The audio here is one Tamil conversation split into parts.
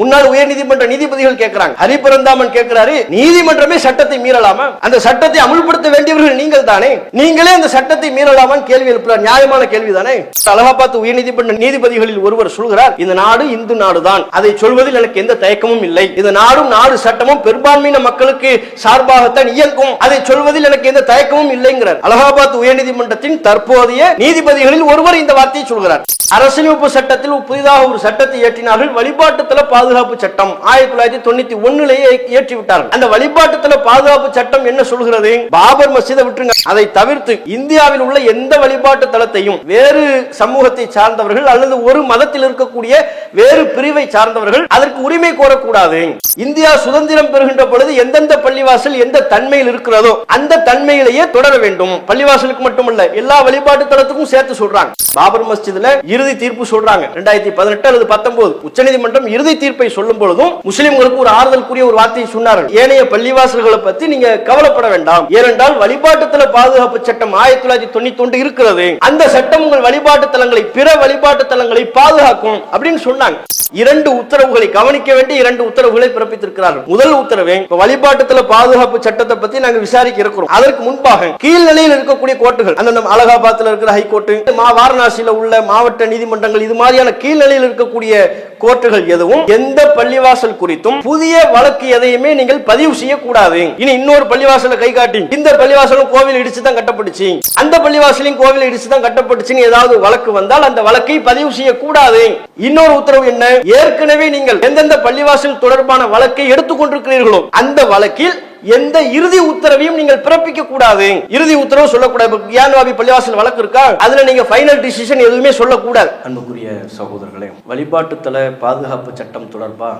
முன்னாள் உயர்நீதிமன்ற நீதிபதிகள் கேட்கிறாங்க ஹரிபரந்தாமன் கேட்கிறாரு நீதிமன்றமே சட்டத்தை மீறலாமா? அந்த சட்டத்தை அமுல்படுத்த வேண்டியவர்கள் நீங்கள் தானே? நீங்களே அந்த சட்டத்தை மீறலாமான்னு கேள்வி எழுப்புறார் நியாயமான கேள்வி தானே அலகாபாத் உயர்நீதிமன்ற நீதிபதிகளில் ஒருவர் சொல்கிறார் இந்த நாடு இந்து நாடுதான். அதை சொல்வதில் எனக்கு எந்த தயக்கமும் இல்லை. இந்த நாடும் நாடு சட்டமும் பெரும்பான்மையின மக்களுக்கு சார்பாகத்தான் இயங்கும். அதை சொல்வதில் எனக்கு எந்த தயக்கமும் இல்லைங்கிறார். அலகாபாத் உயர்நீதிமன்றத்தின் தற்போதைய நீதிபதிகளில் ஒருவர் இந்த வார்த்தையை சொல்கிறார். அரசியலமைப்பு சட்டத்தில் புதிதாக ஒரு சட்டத்தை இயற்றினார்கள். வழிபாட்டுத்தல பாதுகாப்பு பாதுகாப்பு சட்டம் ஆயிரத்தி தொள்ளாயிரத்தி தொண்ணூத்தி ஒண்ணுலேயே இயற்றி விட்டார்கள். அந்த வழிபாட்டுத்தல பாதுகாப்பு சட்டம் என்ன சொல்கிறது? பாபர் மசீதை விட்டுருங்க. அதை தவிர்த்து இந்தியாவில் உள்ள எந்த வழிபாட்டு தளத்தையும் வேறு சமூகத்தை சார்ந்தவர்கள் அல்லது ஒரு மதத்தில் இருக்கக்கூடிய வேறு பிரிவை சார்ந்தவர்கள் அதற்கு உரிமை கோரக்கூடாது. இந்தியா சுதந்திரம் பெறுகின்ற பொழுது எந்தெந்த பள்ளிவாசல் எந்த தன்மையில் இருக்கிறதோ அந்த தன்மையிலேயே தொடர வேண்டும். பள்ளிவாசலுக்கு மட்டுமல்ல எல்லா வழிபாட்டு தளத்துக்கும் சேர்த்து சொல்றாங்க. பாபர் மஸ்ஜித்ல இறுதி தீர்ப்பு சொல்றாங்க. ரெண்டாயிரத்தி பதினெட்டு அல்லது பத்தொன்பது உச்சநீதிமன்றம் இறுதி தீர்ப்பு சொல்லும் பொழுதும் முஸ்லிம்களுக்கு ஒரு ஆறுதலுக்குரிய ஒரு வார்த்தையை சொன்னார்கள். ஏனைய பள்ளிவாசல்களை பத்தி நீங்க கவலைப்பட வேண்டாம். ஏனென்றால் வழிபாட்டுத்தல பாதுகாப்பு சட்டம் ஆயிரத்தி தொள்ளாயிரத்தி தொண்ணூத்தி ஒன்று இருக்கிறது. அந்த சட்டம் உங்கள் வழிபாட்டு தலங்களை பிற வழிபாட்டு தலங்களை பாதுகாக்கும் அப்படின்னு சொன்னாங்க. இரண்டு உத்தரவுகளை கவனிக்க வேண்டிய இரண்டு உத்தரவுகளை பிறப்பித்திருக்கிறார்கள். முதல் உத்தரவு வழிபாட்டுத்தல பாதுகாப்பு சட்டத்தை பத்தி நாங்க விசாரிக்க இருக்கிறோம். அதற்கு முன்பாக கீழ்நிலையில் இருக்கக்கூடிய கோர்ட்டுகள் அந்த நம்ம அலகாபாத்ல இருக்கிற ஹைகோர்ட் மா வாரணாசியில உள்ள மாவட்ட நீதிமன்றங்கள் இது மாதிரியான கீழ்நிலையில் இருக்கக்கூடிய கோர்ட்டுகள் எதுவும் எந்த பள்ளிவாசல் குறித்தும் புதிய வழக்கு எதையுமே நீங்கள் பதிவு செய்யக்கூடாது. இனி இன்னொரு பள்ளிவாசல கை காட்டி இந்த பள்ளிவாசலும் கோவில் இடிச்சு தான் கட்டப்பட்டுச்சு. அந்த பள்ளிவாசலையும் கோவில் இடிச்சு தான் கட்டப்பட்டுச்சுன்னு ஏதாவது வழக்கு வந்தால் அந்த வழக்கை பதிவு செய்யக்கூடாது. இன்னொரு உத்தரவு என்ன? ஏற்கனவே நீங்கள் எந்தெந்த பள்ளிவாசல் தொடர்பான வழக்கை எடுத்துக்கொண்டிருக்கிறீர்களோ அந்த வழக்கில் எந்த இறுதி உத்தரவையும் நீங்கள் பிறப்பிக்க கூடாது. இறுதி உத்தரவு சொல்லக்கூடாது. கியான்வாபி பள்ளிவாசல் வழக்கு இருக்கா? அதுல நீங்க ஃபைனல் டிசிஷன் எதுவுமே சொல்லக்கூடாது. அன்புக்குரிய சகோதரர்களே வழிபாட்டுத்தல பாதுகாப்பு சட்டம் தொடர்பா?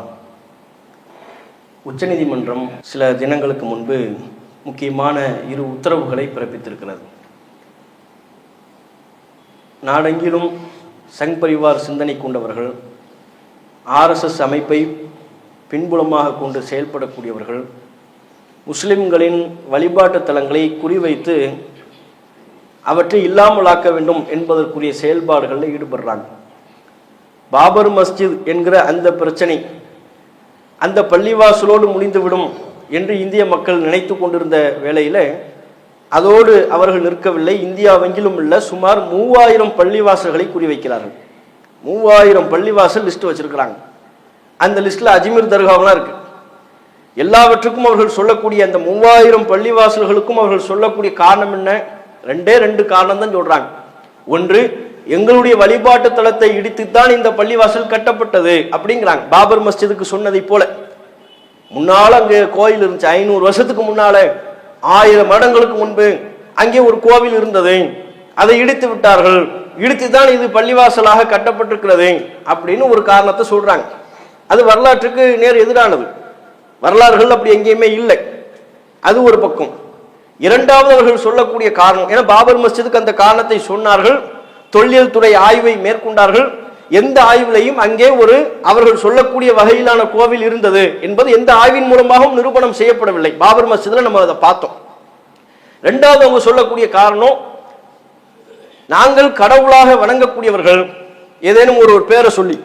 உச்சநீதிமன்றம் சில தினங்களுக்கு முன்பு முக்கியமான இரு உத்தரவுகளை பிறப்பித்திருக்கிறது. நாடெங்கிலும் சங் பரிவார் சிந்தனை கொண்டவர்கள் ஆர்எஸ்எஸ் அமைப்பை பின்புலமாக கொண்டு செயல்படக்கூடியவர்கள் முஸ்லிம்களின் வழிபாட்டு தலங்களை குறிவைத்து அவற்றை இல்லாமலாக்க வேண்டும் என்பதற்குரிய செயல்பாடுகளில் ஈடுபடுறாங்க. பாபர் மஸ்ஜித் என்கிற அந்த பிரச்சனை அந்த பள்ளிவாசலோடு முடிந்துவிடும் என்று இந்திய மக்கள் நினைத்து கொண்டிருந்த வேளையில் அதோடு அவர்கள் நிற்கவில்லை. இந்தியாவெங்கிலும் இல்லை சுமார் மூவாயிரம் பள்ளிவாசல்களை குறிவைக்கிறார்கள். மூவாயிரம் பள்ளிவாசல் லிஸ்ட் வச்சிருக்கிறாங்க. அந்த லிஸ்ட்ல அஜ்மீர் தர்காவெலாம் இருக்கு. எல்லாவற்றுக்கும் அவர்கள் சொல்லக்கூடிய அந்த மூவாயிரம் பள்ளிவாசல்களுக்கும் அவர்கள் சொல்லக்கூடிய காரணம் என்ன? ரெண்டே ரெண்டு காரணம் தான் சொல்றாங்க. ஒன்று எங்களுடைய வழிபாட்டு தளத்தை இடித்துத்தான் இந்த பள்ளிவாசல் கட்டப்பட்டது அப்படிங்கிறாங்க. பாபர் மஸ்ஜிதுக்கு சொன்னதை போல. முன்னால அங்கே கோயில் இருந்துச்சு ஐநூறு வருஷத்துக்கு முன்னால. ஆயிரம் வருடங்களுக்கு முன்பு அங்கே ஒரு கோவில் இருந்தது. அதை இடித்து விட்டார்கள். இடித்து தான் இது பள்ளிவாசலாக கட்டப்பட்டிருக்கிறது அப்படின்னு ஒரு காரணத்தை சொல்றாங்க. அது வரலாற்றுக்கு நேர் எதிரானது. வரலாறுகள் அப்படி எங்கேயுமே இல்லை. அது ஒரு பக்கம். இரண்டாவது அவர்கள் சொல்லக்கூடிய காரணம் ஏன்னா பாபர் மஸ்ஜிதுக்கு அந்த காரணத்தை சொன்னார்கள். தொல்லியல் துறை ஆய்வை மேற்கொண்டார்கள். எந்த ஆய்விலையும் அங்கே ஒரு அவர்கள் சொல்லக்கூடிய வகையிலான கோவில் இருந்தது என்பது எந்த ஆய்வின் மூலமாகவும் நிரூபணம் செய்யப்படவில்லை. பாபர் மஸ்ஜிதில் நம்ம அதை பார்த்தோம். ரெண்டாவது அவங்க சொல்லக்கூடிய காரணம் நாங்கள் கடவுளாக வணங்கக்கூடியவர்கள் ஏதேனும் ஒரு ஒரு பேரை சொல்லி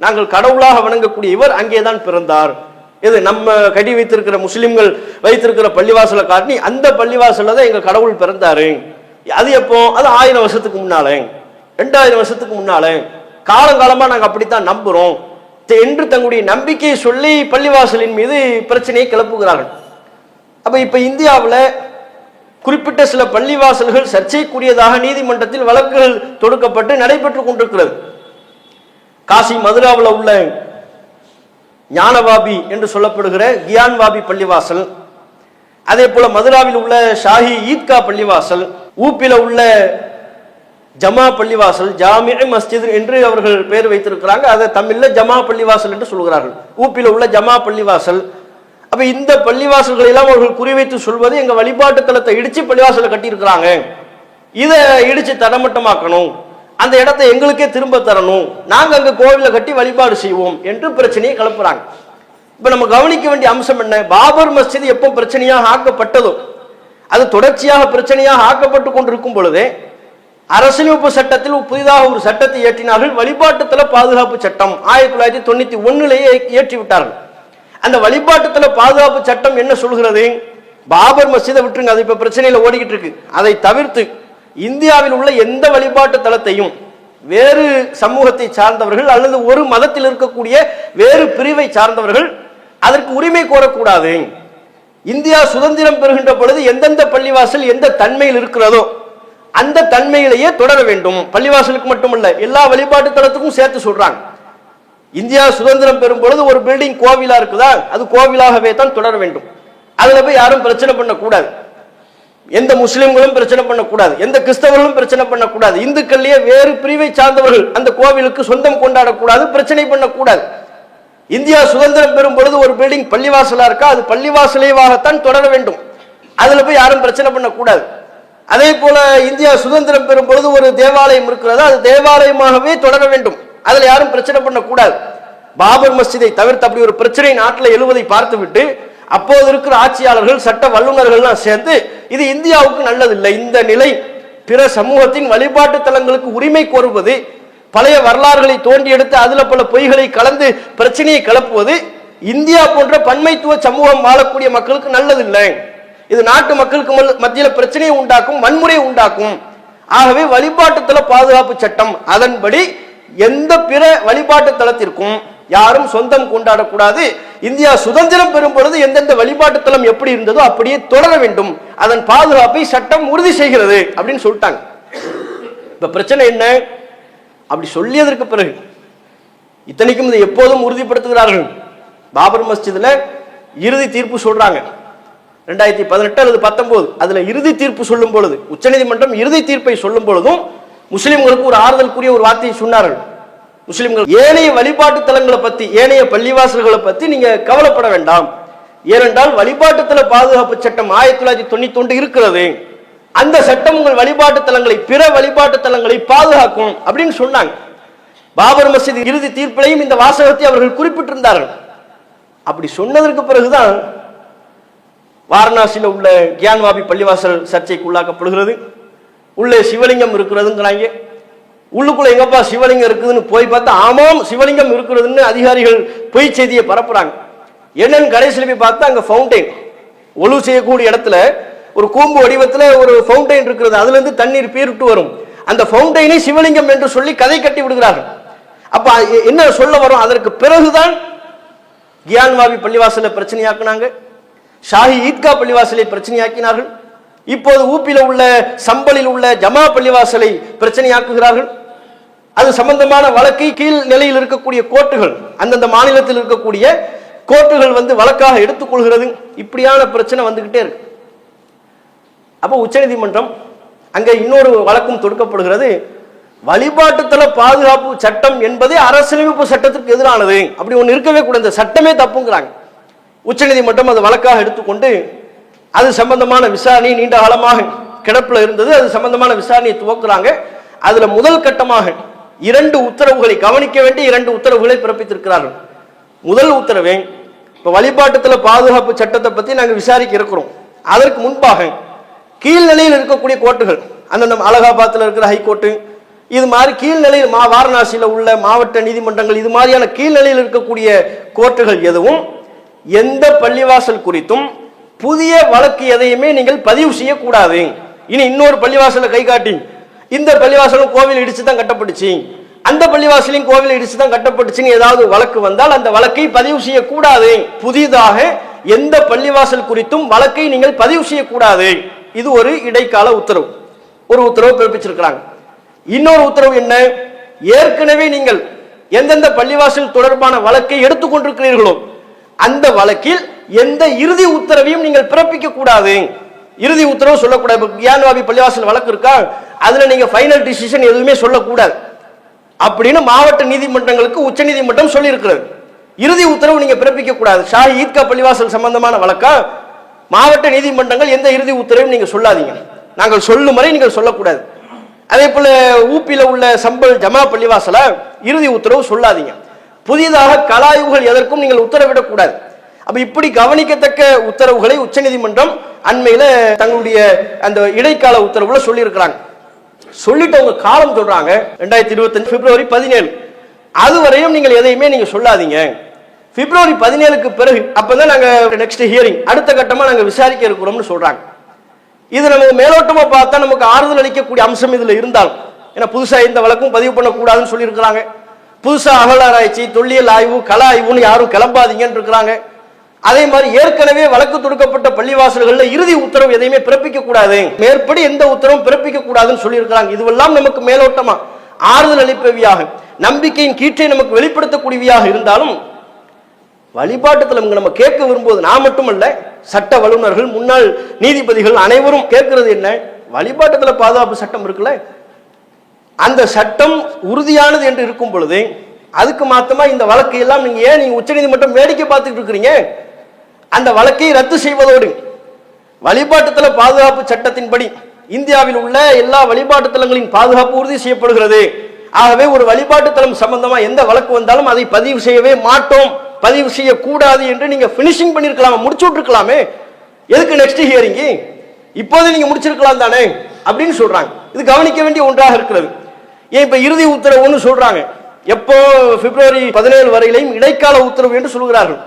நாங்கள் கடவுளாக வணங்கக்கூடிய இவர் அங்கேதான் பிறந்தார். இது நம்ம கட்டி வைத்திருக்கிற முஸ்லிம்கள் வைத்திருக்கிற பள்ளிவாசலை காட்டி அந்த பள்ளிவாசலில் தான் எங்க கடவுள் பிறந்தாரு. அது எப்போ? அது ஆயிரம் வருஷத்துக்கு முன்னாலே. ரெண்டாயிரம் வருஷத்துக்கு முன்னாலே. காலங்காலமா நாங்க அப்படித்தான் நம்புறோம். என்று தங்களுடைய நம்பிக்கையை சொல்லி பள்ளிவாசலின் மீது பிரச்சனையை கிளப்புகிறார்கள். அப்ப இப்ப இந்தியாவில் குறிப்பிட்ட சில பள்ளிவாசல்கள் சர்ச்சைக்குரியதாக நீதிமன்றத்தில் வழக்குகள் தொடுக்கப்பட்டு நடைபெற்றுக் கொண்டிருக்கிறது. காசி மதுராவில் உள்ள ஞானவாபி என்று சொல்லப்படுகிற கியான்வாபி பள்ளிவாசல். அதே போல மதுராவில் உள்ள ஷாஹி ஈத்கா பள்ளிவாசல் ஊப்பில உள்ள ஜமா பள்ளிவாசல் ஜாமிய மஸ்ஜித் என்று அவர்கள் பெயர் வைத்திருக்கிறாங்க. அதை தமிழில் ஜமா பள்ளிவாசல் என்று சொல்கிறார்கள் ஊப்பில உள்ள ஜமா பள்ளிவாசல். அப்போ இந்த பள்ளிவாசல்களை எல்லாம் அவர்கள் குறிவைத்து சொல்வது எங்கள் வழிபாட்டு இடித்து இடிச்சு பள்ளிவாசலை கட்டியிருக்கிறாங்க. இதை இடித்து தடமட்டமாக்கணும். அந்த இடத்தை எங்களுக்கே திரும்ப தரணும். நாங்கள் அங்கே கோவிலை கட்டி வழிபாடு செய்வோம் என்று பிரச்சனையை கிளப்புறாங்க. இப்போ நம்ம கவனிக்க வேண்டிய அம்சம் என்ன? பாபர் மஸ்ஜித் எப்போ பிரச்சனையாக ஆக்கப்பட்டதோ அது தொடர்ச்சியாக பிரச்சனையாக ஆக்கப்பட்டு கொண்டிருக்கும் பொழுதே அரசியலமைப்பு சட்டத்தில் புதிதாக ஒரு சட்டத்தை இயற்றினார்கள். வழிபாட்டுத்தல பாதுகாப்பு சட்டம் ஆயிரத்தி தொள்ளாயிரத்தி தொண்ணூற்றி ஒண்ணுலேயே இயற்றி விட்டார்கள். அந்த வழிபாட்டுத்தல பாதுகாப்பு சட்டம் என்ன சொல்கிறது? பாபர் மசீதை விட்டுருங்க. அது இப்போ பிரச்சனையில் ஓடிக்கிட்டு இருக்கு. அதை தவிர்த்து இந்தியாவில் உள்ள எந்த வழிபாட்டு தலத்தையும் வேறு சமூகத்தை சார்ந்தவர்கள் அல்லது ஒரு மதத்தில் இருக்கக்கூடிய வேறு பிரிவை சார்ந்தவர்கள் அதற்கு உரிமை கோரக்கூடாது. இந்தியா சுதந்திரம் பெறுகின்ற பொழுது எந்தெந்த பள்ளிவாசல் எந்த தன்மையில் இருக்கிறதோ அந்த தன்மையிலேயே தொடர வேண்டும். பள்ளிவாசலுக்கு மட்டுமல்ல எல்லா வழிபாட்டு தலத்துக்கும் சேர்த்து சொல்றாங்க. இந்தியா சுதந்திரம் பெறும் பொழுது ஒரு பில்டிங் கோவிலா இருக்குதா? அது கோவிலாகவே தான் தொடர வேண்டும். அதுல போய் யாரும் பிரச்சனை பண்ணக்கூடாது. எந்த முஸ்லிம்களும் பிரச்சனை பண்ணக்கூடாது எந்த கிறிஸ்தவர்களும் பிரச்சனை பண்ணக்கூடாது. இந்துக்கள்லயே வேறு பிரிவை சார்ந்தவர்கள் அந்த கோவிலுக்கு சொந்தம் கொண்டாடக்கூடாது பிரச்சனை பண்ணக்கூடாது. இந்தியா சுதந்திரம் பெறும் பொழுது ஒரு பில்டிங் பள்ளிவாசலா இருக்கா? அது பள்ளிவாசலேவாகத்தான் தொடர வேண்டும். அதுல போய் யாரும் பிரச்சனை பண்ணக்கூடாது. அதே போல இந்தியா சுதந்திரம் பெறும் பொழுது ஒரு தேவாலயம் இருக்கிறது? அது தேவாலயமாகவே தொடர வேண்டும். அதுல யாரும் பிரச்சனை பண்ணக்கூடாது. பாபர் மஸ்ஜிதை தவிர்த்து அப்படி ஒரு பிரச்சனை நாட்டில் எழுவதை பார்த்துவிட்டு அப்போது இருக்கிற ஆட்சியாளர்கள் சட்ட வல்லுநர்கள்லாம் சேர்ந்து இது இந்தியாவுக்கு நல்லதில்லை. இந்த நிலை பிற சமூகத்தின் வழிபாட்டு தலங்களுக்கு உரிமை கோருவது பழைய வரலாறுகளை தோண்டி எடுத்து அதில் பல பொய்களை கலந்து பிரச்சனையை கிளப்புவது இந்தியா போன்ற பன்மைத்துவ சமூகம் வாழக்கூடிய மக்களுக்கு நல்லதில்லை. இது நாட்டு மக்களுக்கு மத்தியில் பிரச்சனையை உண்டாக்கும் வன்முறையை உண்டாக்கும். ஆகவே வழிபாட்டு தள பாதுகாப்பு சட்டம் அதன்படி எந்த பிற வழிபாட்டு தலத்திற்கும் யாரும் சொந்தம் கொண்டாடக்கூடாது. இந்தியா சுதந்திரம் பெறும் பொழுது எந்தெந்த வழிபாட்டுத்தலம் எப்படி இருந்ததோ அப்படியே தொடர வேண்டும். அதன் பாதுகாப்பை சட்டம் உறுதி செய்கிறது அப்படின்னு சொல்லிட்டாங்க. இப்ப பிரச்சனை என்ன? அப்படி சொல்லியதற்கு பிறகு இத்தனைக்கும் இதை எப்போதும் உறுதிப்படுத்துகிறார்கள். பாபர் மஸ்ஜிதுல இறுதி தீர்ப்பு சொல்றாங்க. ரெண்டாயிரத்தி பதினெட்டு அல்லது பத்தொன்பது அதுல இறுதி தீர்ப்பு சொல்லும் பொழுது உச்சநீதிமன்றம் இறுதி தீர்ப்பை சொல்லும் பொழுதும் முஸ்லிம்களுக்கு ஒரு ஆறுதலுக்குரிய ஒரு வார்த்தையை சொன்னார்கள். முஸ்லிம்கள் ஏனைய வழிபாட்டு தலங்களை பத்தி ஏனைய பள்ளிவாசல்களை பத்தி நீங்க கவலைப்பட வேண்டாம். ஏனென்றால் வழிபாட்டுத்தல பாதுகாப்பு சட்டம் ஆயிரத்தி தொள்ளாயிரத்தி தொண்ணூத்தி ஒன்று இருக்கிறது. அந்த சட்டம் உங்கள் வழிபாட்டு தலங்களை பிற வழிபாட்டு தலங்களை பாதுகாக்கும் அப்படின்னு சொன்னாங்க. பாபர் மசீது இறுதி தீர்ப்பிலையும் இந்த வாசகத்தை அவர்கள் குறிப்பிட்டிருந்தார்கள். அப்படி சொன்னதற்கு பிறகுதான் வாரணாசியில் உள்ள கியான்வாபி பள்ளிவாசல் சர்ச்சைக்கு உள்ளாக்கப்படுகிறது. உள்ளே சிவலிங்கம் இருக்கிறதுங்கிறாங்க. உள்ளுக்குள்ள எங்கப்பா சிவலிங்கம் இருக்குதுன்னு போய் பார்த்தா ஆமாம் சிவலிங்கம் இருக்கிறதுன்னு அதிகாரிகள் பொய் செய்தியை பரப்புறாங்க. என்னன்னு கடைசியில் போய் பார்த்தா அங்கே ஃபவுண்டைன் ஒழு செய்யக்கூடிய இடத்துல ஒரு கூம்பு வடிவத்தில் ஒரு ஃபவுண்டைன் இருக்கிறது. அதுலேருந்து தண்ணீர் பீரிட்டு வரும். அந்த ஃபவுண்டைனை சிவலிங்கம் என்று சொல்லி கதை கட்டி விடுகிறார்கள். அப்ப என்ன சொல்ல வரும்? அதற்கு பிறகுதான் கியான்வாபி பள்ளிவாசலை பிரச்சனையாக்குனாங்க. ஷாஹி ஈத்கா பள்ளிவாசலை பிரச்சனையாக்கினார்கள். இப்போது ஊப்பில உள்ள சம்பலில் உள்ள ஜமா பள்ளிவாசலை பிரச்சனையாக்குகிறார்கள். அது சம்பந்தமான வழக்கை கீழ் நிலையில் இருக்கக்கூடிய கோர்ட்டுகள் அந்தந்த மாநிலத்தில் இருக்கக்கூடிய கோர்ட்டுகள் வந்து வழக்காக எடுத்துக்கொள்கிறது. இப்படியான பிரச்சனை வந்துகிட்டே இருக்கு. அப்போ உச்சநீதிமன்றம் அங்கே இன்னொரு வழக்கும் தொடுக்கப்படுகிறது. வழிபாட்டுத்தல பாதுகாப்பு சட்டம் என்பதே அரசியலமைப்பு சட்டத்திற்கு எதிரானது. அப்படி ஒன்று இருக்கவே கூடாது. இந்த சட்டமே தப்புங்கிறாங்க. உச்சநீதிமன்றம் அது வழக்காக எடுத்துக்கொண்டு அது சம்பந்தமான விசாரணை நீண்ட காலமாக கிடப்பில் இருந்தது. அது சம்பந்தமான விசாரணையை துவக்குறாங்க. அதில் முதல் கட்டமாக இரண்டு உத்தரவுகளை கவனிக்க வேண்டிய இரண்டு உத்தரவுகளை பிறப்பித்திருக்கிறார்கள். முதல் உத்தரவு இப்போ வழிபாட்டத்தில் பாதுகாப்பு சட்டத்தை பற்றி நாங்கள் விசாரிக்க இருக்கிறோம். அதற்கு முன்பாக கீழ்நிலையில் இருக்கக்கூடிய கோர்ட்டுகள் அந்தந்த அலகாபாத்தில் இருக்கிற ஹைகோர்ட்டு இது மாதிரி கீழ்நிலையில் மா வாரணாசியில் உள்ள மாவட்ட நீதிமன்றங்கள் இது மாதிரியான கீழ்நிலையில் இருக்கக்கூடிய கோர்ட்டுகள் எதுவும் எந்த பள்ளிவாசல் குறித்தும் புதிய வழக்கு எதையுமே நீங்கள் பதிவு செய்யக்கூடாது. இனி இன்னொரு பள்ளிவாசலை கை காட்டி இந்த பள்ளிவாசலும் கோவில் இடிச்சு தான் கட்டப்பட்டுச்சு. அந்த பள்ளிவாசலையும் கோவில் இடிச்சு தான் கட்டப்பட்டுச்சுன்னு ஏதாவது வழக்கு வந்தால் அந்த வழக்கை பதிவு செய்யக்கூடாது. புதிதாக எந்த பள்ளிவாசல் குறித்தும் வழக்கை நீங்கள் பதிவு செய்யக்கூடாது. இது ஒரு இடைக்கால உத்தரவு. ஒரு உத்தரவு பிறப்பிச்சிருக்கிறாங்க. இன்னொரு உத்தரவு என்ன? ஏற்கனவே நீங்கள் எந்தெந்த பள்ளிவாசல் தொடர்பான வழக்கை எடுத்துக்கொண்டிருக்கிறீர்களோ அந்த வழக்கில் எந்த இறுதி உத்தரவையும் நீங்கள் பிறப்பிக்க கூடாது இறுதி உத்தரவு சொல்லக்கூடாது. கியான்வாபி பள்ளிவாசல் வழக்கு இருக்கா? அதுல நீங்க ஃபைனல் டிசிஷன் எதுவுமே சொல்லக்கூடாது. அப்படின்னு மாவட்ட நீதிமன்றங்களுக்கு உச்ச நீதிமன்றம் சொல்லியிருக்கிறது. இறுதி உத்தரவு நீங்க பிறப்பிக்க கூடாது. ஷாஹி ஈத்கா பள்ளிவாசல் சம்பந்தமான வழக்கம் மாவட்ட நீதிமன்றங்கள் எந்த இறுதி உத்தரவும் நீங்க சொல்லாதீங்க. நாங்கள் சொல்லும் வரை நீங்கள் சொல்லக்கூடாது. அதே போல ஊப்பில உள்ள சம்பல் ஜமா பள்ளிவாசல இறுதி உத்தரவு சொல்லாதீங்க. புதிதாக கலாய்வுகள் எதற்கும் நீங்கள் உத்தரவிடக்கூடாது. அப்ப இப்படி கவனிக்கத்தக்க உத்தரவுகளை உச்சநீதிமன்றம் அண்மையில தங்களுடைய அந்த இடைக்கால உத்தரவுல சொல்லியிருக்கிறாங்க. சொல்லிட்டு அவங்க காலம் சொல்றாங்க. ரெண்டாயிரத்தி இருபத்தஞ்சு பிப்ரவரி பதினேழு. அது வரையும் நீங்கள் எதையுமே நீங்க சொல்லாதீங்க. பிப்ரவரி பதினேழுக்கு பிறகு அப்பதான் நாங்க நெக்ஸ்ட் ஹியரிங் அடுத்த கட்டமா நாங்க விசாரிக்க இருக்கிறோம்னு சொல்றாங்க. இது நமக்கு மேலோட்டமா பார்த்தா நமக்கு ஆறுதல் அளிக்கக்கூடிய அம்சம் இதுல இருந்தால் ஏன்னா புதுசா இந்த வழக்கும் பதிவு பண்ணக்கூடாதுன்னு சொல்லியிருக்கிறாங்க. புதுசா அகலாராய்ச்சி தொல்லியல் ஆய்வு கல ஆய்வுன்னு யாரும் கிளம்பாதீங்கன்னு இருக்கிறாங்க. அதே மாதிரி ஏற்கனவே வழக்கு தொடுக்கப்பட்ட பள்ளிவாசல்களில் இறுதி உத்தரவு எதையுமே பிறப்பிக்க கூடாது. மேற்படி எந்த உத்தரவும் பிறப்பிக்க கூடாதுன்னு சொல்லியிருக்கிறாங்க. இதுவெல்லாம் நமக்கு மேலோட்டமா ஆறுதல் அளிப்பவையாக நம்பிக்கையின் கீற்றை நமக்கு வெளிப்படுத்தக்கூடியவையாக இருந்தாலும் வழிபாட்டுத்தில் இங்க நம்ம கேட்க விரும்புவது நான் மட்டுமல்ல சட்ட வல்லுநர்கள் முன்னாள் நீதிபதிகள் அனைவரும் கேட்கறது என்ன? வழிபாட்டுத்தில் பாதுகாப்பு சட்டம் இருக்குல்ல? அந்த சட்டம் உறுதியானது என்று இருக்கும் பொழுது அதுக்கு மாத்தமா இந்த வழக்கு எல்லாம் நீங்க ஏன் நீங்க உச்சநீதிமன்றம் வேடிக்கை பார்த்துட்டு இருக்கிறீங்க? அந்த வழக்கை ரத்து செய்வதோடு வழிபாட்டுத்தல பாதுகாப்பு சட்டத்தின்படி இந்தியாவில் உள்ள எல்லா வழிபாட்டு தலங்களின் பாதுகாப்பு உறுதி செய்யப்படுகிறது. ஆகவே ஒரு வழிபாட்டு தலம் சம்பந்தமா எந்த வழக்கு வந்தாலும் அதை பதிவு செய்யவே மாட்டோம். பதிவு செய்யக்கூடாது என்று நீங்க பினிஷிங் பண்ணிருக்கலாமே முடிச்சு விட்டுருக்கலாமே. எதுக்கு நெக்ஸ்ட் ஹியரிங்கு இப்போதே நீங்க முடிச்சிருக்கலாம் தானே அப்படின்னு சொல்றாங்க. இது கவனிக்க வேண்டிய ஒன்றாக இருக்கிறது. ஏன் இப்ப இறுதி உத்தரவுன்னு சொல்றாங்க? எப்போ பிப்ரவரி பதினேழு வரையிலையும் இடைக்கால உத்தரவு என்று சொல்கிறார்கள்.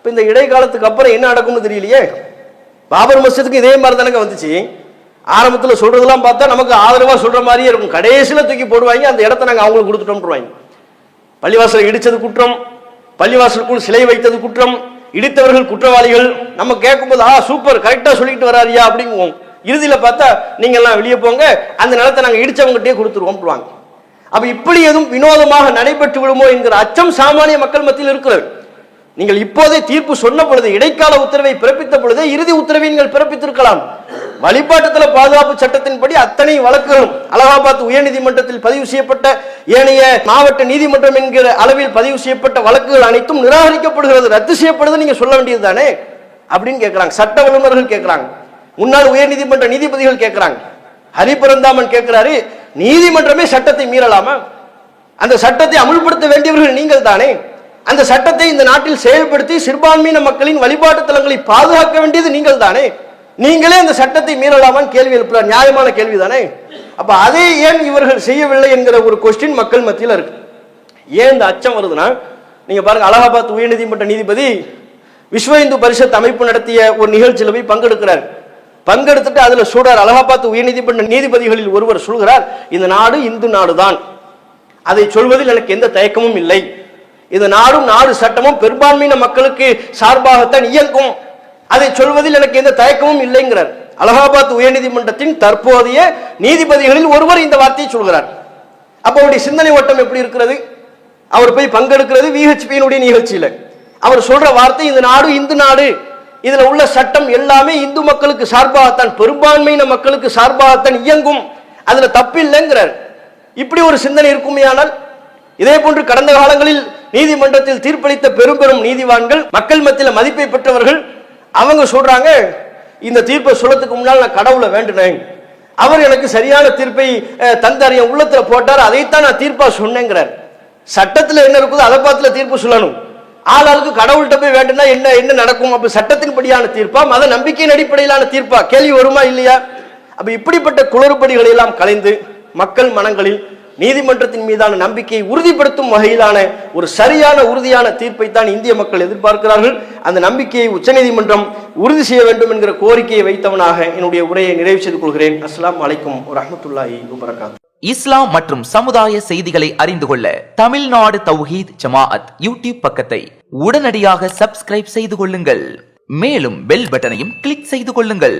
இப்போ இந்த இடைக்காலத்துக்கு அப்புறம் என்ன நடக்கும்னு தெரியலையே? பாபர் மஸ்ஜிதுக்கு இதே மாதிரி தானே வந்துச்சு. ஆரம்பத்தில் சொல்றதெல்லாம் பார்த்தா நமக்கு ஆதரவாக சொல்ற மாதிரியே இருக்கும். கடைசியில் தூக்கி போடுவாங்க அந்த இடத்த நாங்கள் அவங்களுக்கு கொடுத்துட்டோம்ன்றவாங்க. பள்ளிவாசலை இடித்தது குற்றம் பள்ளிவாசலுக்குள் சிலை வைத்தது குற்றம் இடித்தவர்கள் குற்றவாளிகள். நம்ம கேட்கும்போது ஆ சூப்பர் கரெக்டாக சொல்லிட்டு வராரியா அப்படிங்குவோம். இறுதியில் பார்த்தா நீங்கள்லாம் வெளியே போங்க அந்த நிலத்தை நாங்கள் இடிச்சவங்ககிட்டயே கொடுத்துருவோம்வாங்க அப்போ இப்படி எதுவும் வினோதமாக நடைபெற்று விடுமோ என்கிற அச்சம் சாமானிய மக்கள் மத்தியில் இருக்கிறது. நீங்கள் இப்போதே தீர்ப்பு சொன்ன பொழுது இடைக்கால உத்தரவை பிறப்பித்த பொழுதே இறுதி உத்தரவை நீங்கள் பிறப்பித்திருக்கலாம். வழிபாட்டுத்தல பாதுகாப்பு சட்டத்தின்படி அத்தனை வழக்குகளும் அலகாபாத் உயர்நீதிமன்றத்தில் பதிவு செய்யப்பட்ட ஏனைய மாவட்ட நீதிமன்றம் என்கிற அளவில் பதிவு செய்யப்பட்ட வழக்குகள் அனைத்தும் நிராகரிக்கப்படுகிறது ரத்து செய்யப்படுது நீங்க சொல்ல வேண்டியது தானே? அப்படின்னு கேட்கிறாங்க சட்ட வல்லுநர்கள் கேட்கிறாங்க முன்னாள் உயர்நீதிமன்ற நீதிபதிகள் கேட்கிறாங்க ஹரிபரந்தாமன் கேட்கிறாரு நீதிமன்றமே சட்டத்தை மீறலாமா? அந்த சட்டத்தை அமுல்படுத்த வேண்டியவர்கள் நீங்கள் தானே? அந்த சட்டத்தை இந்த நாட்டில் செயல்படுத்தி சிறுபான்மையின மக்களின் வழிபாட்டு தலங்களை பாதுகாக்க வேண்டியது நீங்கள் தானே நீங்களே அந்த சட்டத்தை மீறலாமான்னு கேள்வி எழுப்பலாம் நியாயமான கேள்வி தானே அப்ப அதை ஏன் இவர்கள் செய்யவில்லை என்கிற ஒரு கொஸ்டின் மக்கள் மத்தியில் இருக்கு. ஏன் இந்த அச்சம் வருதுன்னா நீங்க பாருங்க அலகாபாத் உயர்நீதிமன்ற நீதிபதி விஸ்வ இந்து பரிஷத் அமைப்பு நடத்திய ஒரு நிகழ்ச்சியில் போய் பங்கெடுக்கிறார். பங்கெடுத்துட்டு அதுல சொல்றார் அலகாபாத் உயர்நீதிமன்ற நீதிபதிகளில் ஒருவர் சொல்கிறார் இந்த நாடு இந்து நாடுதான். அதை சொல்வதில் எனக்கு எந்த தயக்கமும் இல்லை. இந்த நாடும் நாடு சட்டமும் பெரும்பான்மையின மக்களுக்கு சார்பாகத்தான் இயங்கும். அதை சொல்வதில் எனக்கு எந்த தயக்கமும் இல்லைங்கிறார். அலகாபாத் உயர்நீதிமன்றத்தின் தற்போதைய நீதிபதிகளில் ஒருவர் இந்த வார்த்தையை சொல்கிறார். அப்போ அவருடைய சிந்தனை ஓட்டம் எப்படி இருக்கிறது? அவர் போய் பங்கெடுக்கிறது விஹெச்பியினுடைய நிகழ்ச்சியில. அவர் சொல்ற வார்த்தை இந்த நாடு இந்து நாடு இதுல உள்ள சட்டம் எல்லாமே இந்து மக்களுக்கு சார்பாகத்தான் பெரும்பான்மையின மக்களுக்கு சார்பாகத்தான் இயங்கும். அதுல தப்பில்லைங்கிறார். இப்படி ஒரு சிந்தனை இருக்குமே ஆனால் இதே போன்று கடந்த காலங்களில் நீதிமன்றத்தில் தீர்ப்பளித்த பெரும் பெரும் நீதிவான்கள் மக்கள் மத்தியில் மதிப்பை பெற்றவர்கள் அவங்க சொல்றாங்க இந்த தீர்ப்பை சொல்லத்துக்கு முன்னால் நான் கடவுளை வேண்டினேன். அவர் எனக்கு சரியான தீர்ப்பை தந்தார் என் உள்ளத்தில் போட்டார் அதைத்தான் நான் தீர்ப்பா சொன்னேங்கிறார். சட்டத்தில் என்ன இருக்குதோ அதை பார்த்துல தீர்ப்பு சொல்லணும். ஆளாளுக்கு கடவுள்கிட்ட போய் வேண்டுனா என்ன என்ன நடக்கும்? அப்ப சட்டத்தின்படியான தீர்ப்பா மத நம்பிக்கையின் அடிப்படையிலான தீர்ப்பா? கேள்வி வருமா இல்லையா? அப்ப இப்படிப்பட்ட குளறுபடிகளை எல்லாம் கலைந்து மக்கள் மனங்களில் நீதிமன்றத்தின் மீதான நம்பிக்கையை உறுதிப்படுத்தும் வகையிலான ஒரு சரியான உறுதியான தீர்ப்பை தான் இந்திய மக்கள் எதிர்பார்க்கிறார்கள். அந்த நம்பிக்கையை உச்சநீதிமன்றம் உறுதி செய்ய வேண்டும் என்கிற கோரிக்கையை வைத்தவனாக என்னுடைய உரையை நிறைவு செய்து கொள்கிறேன். அஸ்லாம் அலைக்கும் ரஹமத்துல்லாஹி வபரகாத்து இஸ்லாம் மற்றும் சமுதாய செய்திகளை அறிந்து கொள்ள தமிழ்நாடு தௌஹீத் ஜமாஅத் யூடியூப் பக்கத்தை உடனடியாக சப்ஸ்கிரைப் செய்து கொள்ளுங்கள். மேலும் பெல் பட்டனையும் கிளிக் செய்து கொள்ளுங்கள்.